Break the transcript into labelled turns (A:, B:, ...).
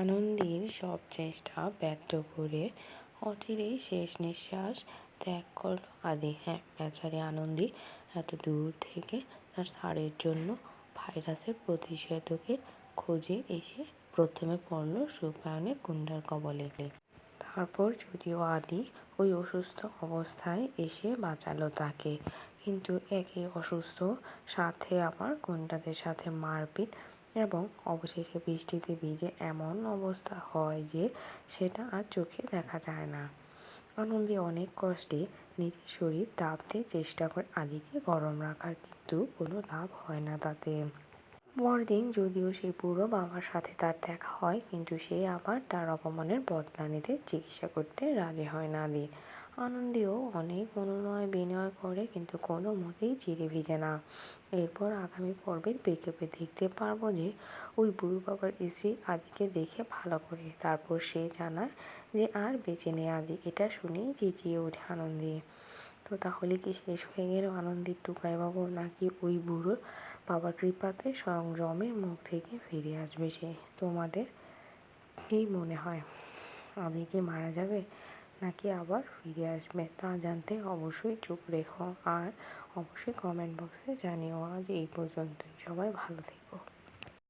A: আনন্দীর সব চেষ্টা ব্যর্থ করে অচিরেই শেষ নিঃশ্বাস ত্যাগ করল আদি। হ্যাঁ বেচারি আনন্দী এত দূর থেকে তার সারের জন্য ভাইরাসের প্রতিষেধকের খোঁজে এসে প্রথমে পড়ল রূপায়ণের গুন্ডার কবলে। তারপর যদিও আদি ওই অসুস্থ অবস্থায় এসে বাঁচালো তাকে, কিন্তু একে অসুস্থ সাথে আবার গুন্ডাদের সাথে মারপিট এবং অবশেষে বৃষ্টিতে ভিজে এমন অবস্থা হয় যে সেটা আর চোখে দেখা যায় না। আনন্দে অনেক কষ্টে নিজের শরীর তাপতে চেষ্টা করে আদিকে গরম রাখার কিন্তু কোনো লাভ হয় না তাতে। পরদিন যদিও সেই বুড়ো বাবার সাথে তার দেখা হয়, কিন্তু সে আবার তার অপমানের বদলা নিতে চিকিৎসা করতে রাজি হয় না আদি। আনন্দেও অনেক অনুনয় বিনয় করে, কিন্তু কোনো মতেই চিড়ে ভিজে না। এরপর আগামী পর্বের পেকে দেখতে পারব যে, ওই বুড়ো বাবার স্ত্রী আদিকে দেখে ভালো করে। তারপর সে জানায় যে, আর বেঁচে নেই আদি। এটা শুনেই চেঁচিয়ে ওঠে আনন্দে। তো তাহলে কি শেষ হয়ে গেল আনন্দের টুকাই বাবু, নাকি ওই বুড়োর বাবার কৃপাতে স্বয়ং রমের মুখ থেকে ফিরে আসবে সে? তোমাদের কী মনে হয়? আদি কি মারা যাবে? নাকি আবার ফিরে আসবে। তা জানতে অবশ্যই চোখ রেখো আর অবশ্যই কমেন্ট বক্সে জানিও আজ এই পর্যন্তই। সবাই ভালো থেকো।